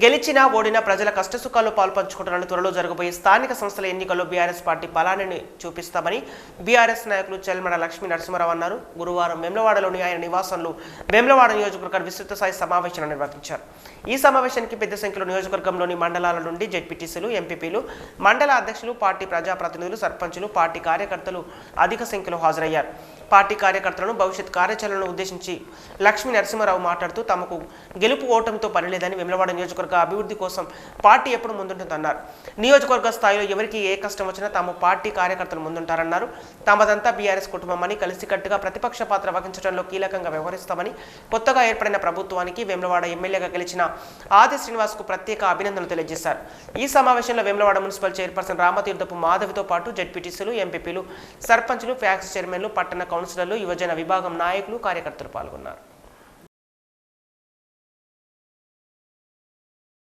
గెలిచినా ఓడినా ప్రజల కష్టసుఖాల్లో పాల్పంచుకుంటున్న త్వరలో జరగబోయే స్థానిక సంస్థల ఎన్నికల్లో బీఆర్ఎస్ పార్టీ బలాన్ని చూపిస్తామని బీఆర్ఎస్ నాయకులు చెల్మడ లక్ష్మీ నరసింహరావు అన్నారు. గురువారం వెమ్లవాడలోని ఆయన నివాసంలో వెమ్లవాడ నియోజకవర్గ విస్తృత స్థాయి సమావేశాన్ని నిర్వహించారు. ఈ సమావేశానికి పెద్ద సంఖ్యలో నియోజకవర్గంలోని మండలాల నుండి జెడ్పీటీసీలు ఎంపీపీలు మండల అధ్యక్షులు పార్టీ ప్రజాప్రతినిధులు సర్పంచులు పార్టీ కార్యకర్తలు అధిక సంఖ్యలో హాజరయ్యారు. పార్టీ కార్యకర్తలను భవిష్యత్ కార్యాచరణను ఉద్దేశించి లక్ష్మీ నరసింహారావు మాట్లాడుతూ తమకు గెలుపు ఓటమితో పనిలేదని వెమ్లవాడ నియోజకవర్గ అభివృద్ధి కోసం పార్టీ ఎప్పుడు ముందుంటుందన్నారు. నియోజకవర్గ స్థాయిలో ఎవరికి ఏ కష్టం వచ్చినా తాము పార్టీ కార్యకర్తలు ముందుంటారన్నారు. తమదంతా బీఆర్ఎస్ కుటుంబమని కలిసికట్టుగా ప్రతిపక్ష పాత్ర వహించడంలో కీలకంగా వ్యవహరిస్తామని కొత్తగా ఏర్పడిన ప్రభుత్వానికి వేములవాడ ఎమ్మెల్యేగా గెలిచిన ఆది శ్రీనివాస్కు ప్రత్యేక అభినందనలు తెలియజేశారు. ఈ సమావేశంలో వేములవాడ మున్సిపల్ చైర్పర్సన్ రామతీర్థపు మాధవితో పాటు జడ్పీటీసీలు ఎంపీపీలు సర్పంచులు ఫ్యాక్స్ చైర్మన్లు పట్టణ కౌన్సిలర్లు యువజన విభాగం నాయకులు కార్యకర్తలు పాల్గొన్నారు.